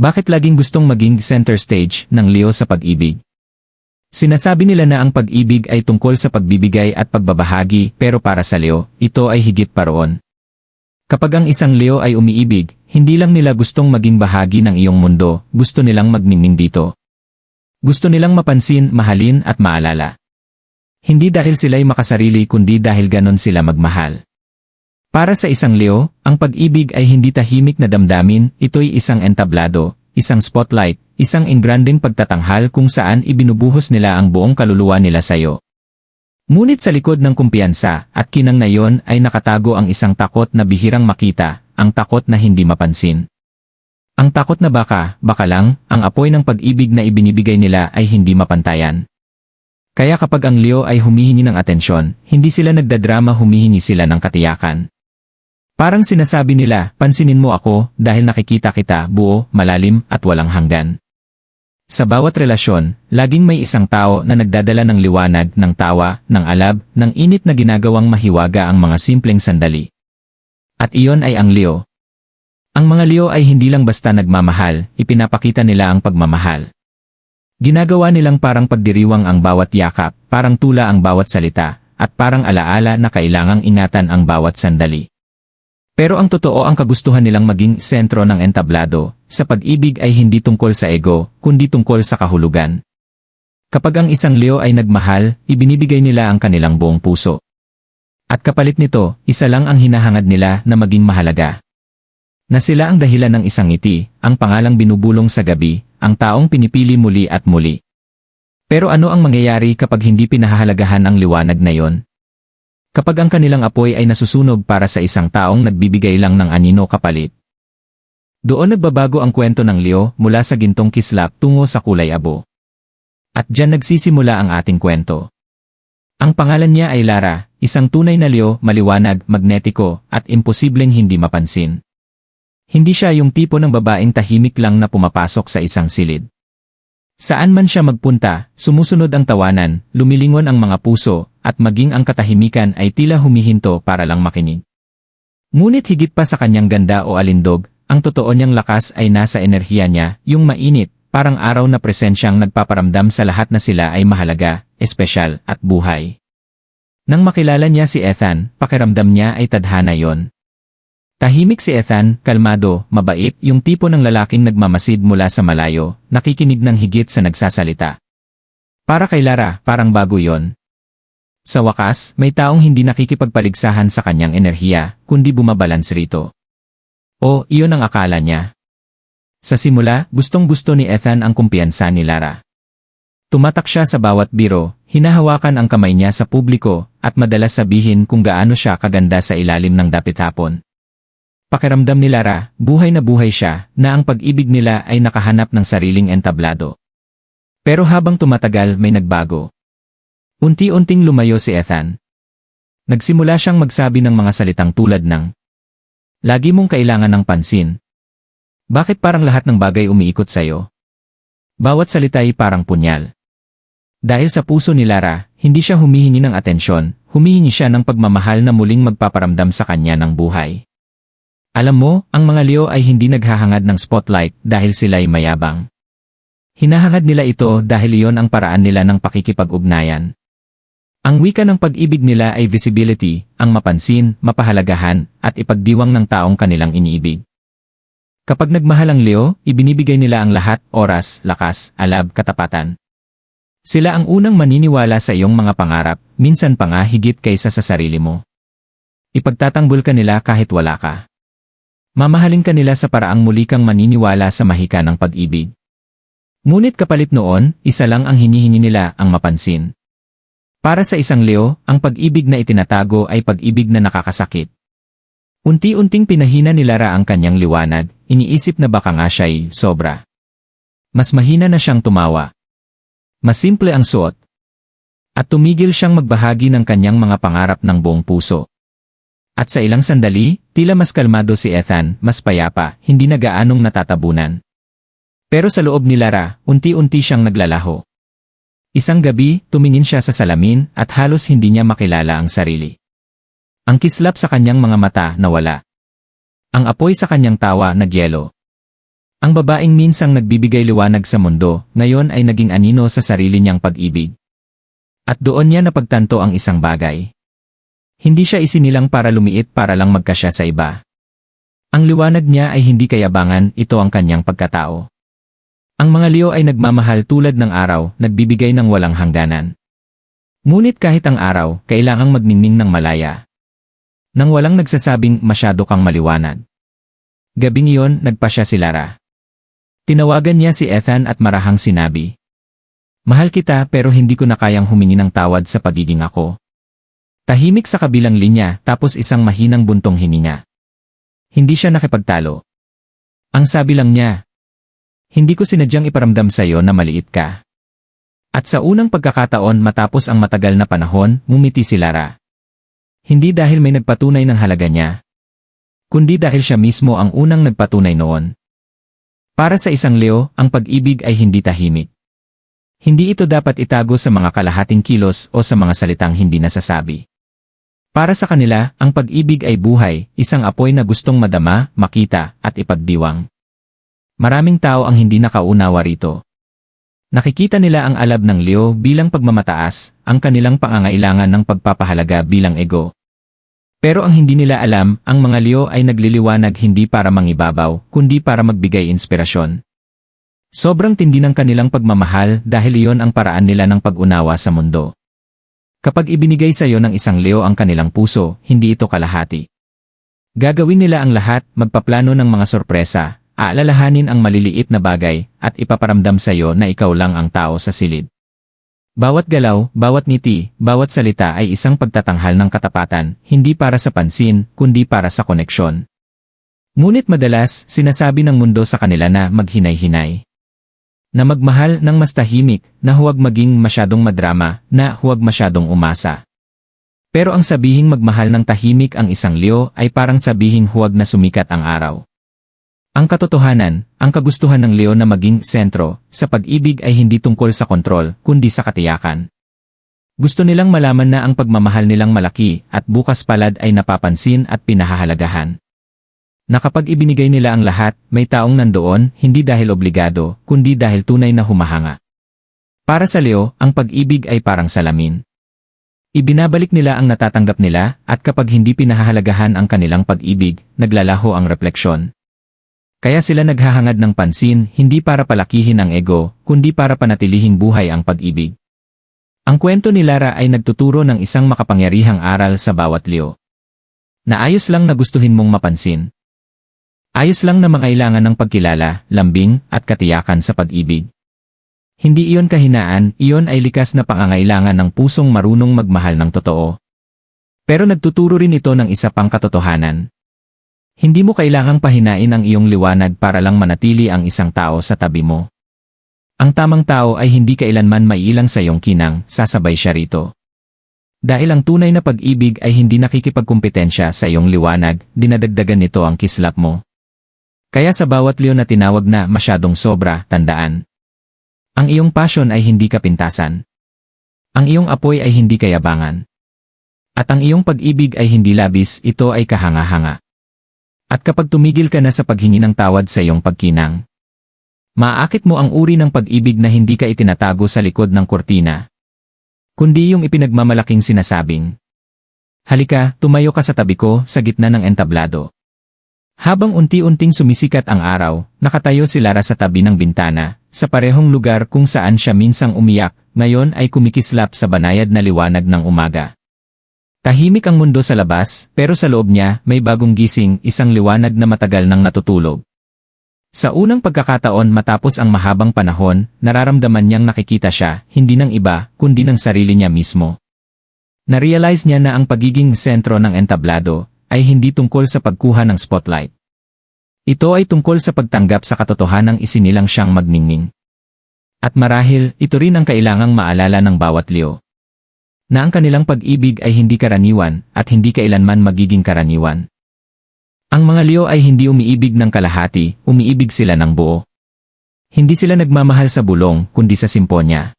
Bakit laging gustong maging center stage ng Leo sa pag-ibig? Sinasabi nila na ang pag-ibig ay tungkol sa pagbibigay at pagbabahagi pero para sa Leo, ito ay higit pa roon. Kapag ang isang Leo ay umiibig, hindi lang nila gustong maging bahagi ng iyong mundo, gusto nilang magmingming dito. Gusto nilang mapansin, mahalin at maalala. Hindi dahil sila'y makasarili kundi dahil ganon sila magmahal. Para sa isang Leo, ang pag-ibig ay hindi tahimik na damdamin, ito'y isang entablado, isang spotlight, isang ingranding pagtatanghal kung saan ibinubuhos nila ang buong kaluluwa nila sa'yo. Ngunit sa likod ng kumpiyansa at kinang na yon ay nakatago ang isang takot na bihirang makita, ang takot na hindi mapansin. Ang takot na baka, baka lang, ang apoy ng pag-ibig na ibinibigay nila ay hindi mapantayan. Kaya kapag ang Leo ay humihingi ng atensyon, hindi sila nagdadrama humihingi sila ng katiyakan. Parang sinasabi nila, pansinin mo ako dahil nakikita kita buo, malalim at walang hanggan. Sa bawat relasyon, laging may isang tao na nagdadala ng liwanag, ng tawa, ng alab, ng init na ginagawang mahiwaga ang mga simpleng sandali. At iyon ay ang Leo. Ang mga Leo ay hindi lang basta nagmamahal, ipinapakita nila ang pagmamahal. Ginagawa nilang parang pagdiriwang ang bawat yakap, parang tula ang bawat salita, at parang alaala na kailangang ingatan ang bawat sandali. Pero ang totoo ang kagustuhan nilang maging sentro ng entablado, sa pag-ibig ay hindi tungkol sa ego, kundi tungkol sa kahulugan. Kapag ang isang Leo ay nagmahal, ibinibigay nila ang kanilang buong puso. At kapalit nito, isa lang ang hinahangad nila na maging mahalaga. Na sila ang dahilan ng isang ngiti, ang pangalang binubulong sa gabi, ang taong pinipili muli at muli. Pero ano ang mangyayari kapag hindi pinahahalagahan ang liwanag na yon? Kapag ang kanilang apoy ay nasusunog para sa isang taong nagbibigay lang ng anino kapalit. Doon nagbabago ang kwento ng Leo mula sa gintong kislap tungo sa kulay abo. At dyan nagsisimula ang ating kwento. Ang pangalan niya ay Lara, isang tunay na Leo, maliwanag, magnetiko, at imposibleng hindi mapansin. Hindi siya yung tipo ng babaeng tahimik lang na pumapasok sa isang silid. Saan man siya magpunta, sumusunod ang tawanan, lumilingon ang mga puso, at maging ang katahimikan ay tila humihinto para lang makinig. Ngunit higit pa sa kanyang ganda o alindog, ang totoo niyang lakas ay nasa enerhiya niya, yung mainit, parang araw na presensyang nagpaparamdam sa lahat na sila ay mahalaga, espesyal, at buhay. Nang makilala niya si Ethan, pakiramdam niya ay tadhana yon. Tahimik si Ethan, kalmado, mabait, yung tipo ng lalaking nagmamasid mula sa malayo, nakikinig ng higit sa nagsasalita. Para kay Lara, parang bago yon. Sa wakas, may taong hindi nakikipagpaligsahan sa kanyang enerhiya, kundi bumabalans rito. O, iyon ang akala niya. Sa simula, gustong-gusto ni Ethan ang kumpiyansa ni Lara. Tumatak siya sa bawat biro, hinahawakan ang kamay niya sa publiko, at madalas sabihin kung gaano siya kaganda sa ilalim ng dapit hapon. Pakiramdam ni Lara, buhay na buhay siya, na ang pag-ibig nila ay nakahanap ng sariling entablado. Pero habang tumatagal may nagbago. Unti-unting lumayo si Ethan. Nagsimula siyang magsabi ng mga salitang tulad ng Lagi mong kailangan ng pansin. Bakit parang lahat ng bagay umiikot sa'yo? Bawat salita ay parang punyal. Dahil sa puso ni Lara, hindi siya humihingi ng atensyon, humihingi siya ng pagmamahal na muling magpaparamdam sa kanya ng buhay. Alam mo, ang mga Leo ay hindi naghahangad ng spotlight dahil sila'y mayabang. Hinahangad nila ito dahil iyon ang paraan nila ng pakikipag-ugnayan. Ang wika ng pag-ibig nila ay visibility, ang mapansin, mapahalagahan, at ipagdiwang ng taong kanilang iniibig. Kapag nagmahal ang Leo, ibinibigay nila ang lahat, oras, lakas, alab, katapatan. Sila ang unang maniniwala sa iyong mga pangarap, minsan pa nga higit kaysa sa sarili mo. Ipagtatanggol ka nila kahit wala ka. Mamahalin ka nila sa paraang muli kang maniniwala sa mahika ng pag-ibig. Ngunit kapalit noon, isa lang ang hinihingi nila ang mapansin. Para sa isang Leo, ang pag-ibig na itinatago ay pag-ibig na nakakasakit. Unti-unting pinahina ni Lara ang kanyang liwanag, iniisip na baka nga siya'y sobra. Mas mahina na siyang tumawa. Mas simple ang suot. At tumigil siyang magbahagi ng kanyang mga pangarap ng buong puso. At sa ilang sandali, tila mas kalmado si Ethan, mas payapa, hindi na gaanong natatabunan. Pero sa loob ni Lara, unti-unti siyang naglalaho. Isang gabi, tumingin siya sa salamin at halos hindi niya makilala ang sarili. Ang kislap sa kanyang mga mata nawala. Ang apoy sa kanyang tawa nagyelo. Ang babaeng minsang nagbibigay liwanag sa mundo, ngayon ay naging anino sa sarili niyang pag-ibig. At doon niya napagtanto ang isang bagay. Hindi siya isinilang para lumiit para lang magkasya sa iba. Ang liwanag niya ay hindi kayabangan, ito ang kanyang pagkatao. Ang mga Leo ay nagmamahal tulad ng araw, nagbibigay ng walang hangganan. Ngunit kahit ang araw, kailangang magningning ng malaya. Nang walang nagsasabing masyado kang maliwanag. Gabing iyon, nagpa siya si Lara. Tinawagan niya si Ethan at marahang sinabi. Mahal kita pero hindi ko na kayang humingi ng tawad sa pagiging ako. Tahimik sa kabilang linya tapos isang mahinang buntong hininga. Hindi siya nakipagtalo. Ang sabi lang niya, Hindi ko sinadyang iparamdam sa iyo na maliit ka. At sa unang pagkakataon matapos ang matagal na panahon, mumiti si Lara. Hindi dahil may nagpatunay ng halaga niya, kundi dahil siya mismo ang unang nagpatunay noon. Para sa isang Leo, ang pag-ibig ay hindi tahimik. Hindi ito dapat itago sa mga kalahating kilos o sa mga salitang hindi nasasabi. Para sa kanila, ang pag-ibig ay buhay, isang apoy na gustong madama, makita, at ipagdiwang. Maraming tao ang hindi nakaunawa rito. Nakikita nila ang alab ng Leo bilang pagmamataas, ang kanilang pangangailangan ng pagpapahalaga bilang ego. Pero ang hindi nila alam, ang mga Leo ay nagliliwanag hindi para mangibabaw, kundi para magbigay inspirasyon. Sobrang tindi ng kanilang pagmamahal dahil iyon ang paraan nila ng pag-unawa sa mundo. Kapag ibinigay sa iyo ng isang Leo ang kanilang puso, hindi ito kalahati. Gagawin nila ang lahat, magpaplano ng mga sorpresa, aalalahanin ang maliliit na bagay, at ipaparamdam sa iyo na ikaw lang ang tao sa silid. Bawat galaw, bawat ngiti, bawat salita ay isang pagtatanghal ng katapatan, hindi para sa pansin, kundi para sa koneksyon. Ngunit madalas, sinasabi ng mundo sa kanila na maghinay-hinay. Na magmahal ng mas tahimik, na huwag maging masyadong madrama, na huwag masyadong umasa. Pero ang sabihing magmahal ng tahimik ang isang Leo ay parang sabihing huwag na sumikat ang araw. Ang katotohanan, ang kagustuhan ng Leo na maging sentro sa pag-ibig ay hindi tungkol sa kontrol, kundi sa katiyakan. Gusto nilang malaman na ang pagmamahal nilang malaki at bukas palad ay napapansin at pinahahalagahan. Na ibinigay nila ang lahat, may taong nandoon, hindi dahil obligado, kundi dahil tunay na humahanga. Para sa Leo, ang pag-ibig ay parang salamin. Ibinabalik nila ang natatanggap nila, at kapag hindi pinahahalagahan ang kanilang pag-ibig, naglalaho ang refleksyon. Kaya sila naghahangad ng pansin hindi para palakihin ang ego, kundi para panatilihing buhay ang pag-ibig. Ang kwento ni Lara ay nagtuturo ng isang makapangyarihang aral sa bawat Leo. Naayos lang na gustuhin mong mapansin. Ayos lang na mangailangan ng pagkilala, lambing, at katiyakan sa pag-ibig. Hindi iyon kahinaan, iyon ay likas na pangangailangan ng pusong marunong magmahal ng totoo. Pero nagtuturo rin ito ng isa pang katotohanan. Hindi mo kailangang pahinain ang iyong liwanag para lang manatili ang isang tao sa tabi mo. Ang tamang tao ay hindi kailanman maiilang sa iyong kinang, sasabay siya rito. Dahil ang tunay na pag-ibig ay hindi nakikipagkumpetensya sa iyong liwanag, dinadagdagan nito ang kislap mo. Kaya sa bawat liyo na tinawag na masyadong sobra, tandaan. Ang iyong passion ay hindi kapintasan. Ang iyong apoy ay hindi kayabangan. At ang iyong pag-ibig ay hindi labis, ito ay kahanga-hanga. At kapag tumigil ka na sa paghingi ng tawad sa iyong pagkinang, maaakit mo ang uri ng pag-ibig na hindi ka itinatago sa likod ng kurtina. Kundi yung ipinagmamalaking sinasabing, Halika, tumayo ka sa tabi ko sa gitna ng entablado. Habang unti-unting sumisikat ang araw, nakatayo si Lara sa tabi ng bintana, sa parehong lugar kung saan siya minsang umiyak, ngayon ay kumikislap sa banayad na liwanag ng umaga. Tahimik ang mundo sa labas, pero sa loob niya, may bagong gising, isang liwanag na matagal nang natutulog. Sa unang pagkakataon matapos ang mahabang panahon, nararamdaman niyang nakikita siya, hindi ng iba, kundi ng sarili niya mismo. Narealize niya na ang pagiging sentro ng entablado, ay hindi tungkol sa pagkuha ng spotlight. Ito ay tungkol sa pagtanggap sa katotohanang isinilang siyang magningning. At marahil, ito rin ang kailangang maalala ng bawat Leo na ang kanilang pag-ibig ay hindi karaniwan at hindi kailanman magiging karaniwan. Ang mga Leo ay hindi umiibig ng kalahati, umiibig sila ng buo. Hindi sila nagmamahal sa bulong, kundi sa simponya.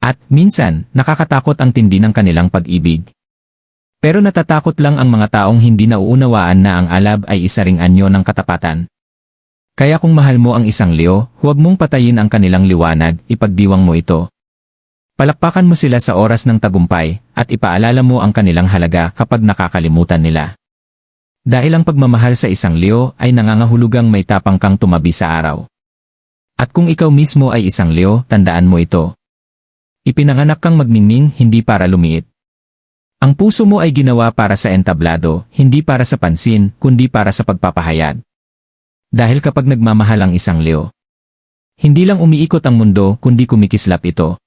At, minsan, nakakatakot ang tindi ng kanilang pag-ibig. Pero natatakot lang ang mga taong hindi nauunawaan na ang alab ay isa ring anyo ng katapatan. Kaya kung mahal mo ang isang Leo, huwag mong patayin ang kanilang liwanag, ipagdiwang mo ito. Palakpakan mo sila sa oras ng tagumpay, at ipaalala mo ang kanilang halaga kapag nakakalimutan nila. Dahil ang pagmamahal sa isang Leo ay nangangahulugang may tapang kang tumabi sa araw. At kung ikaw mismo ay isang Leo, tandaan mo ito. Ipinanganak kang magmingming hindi para lumiit. Ang puso mo ay ginawa para sa entablado, hindi para sa pansin, kundi para sa pagpapahayag. Dahil kapag nagmamahal ang isang Leo, hindi lang umiikot ang mundo kundi kumikislap ito.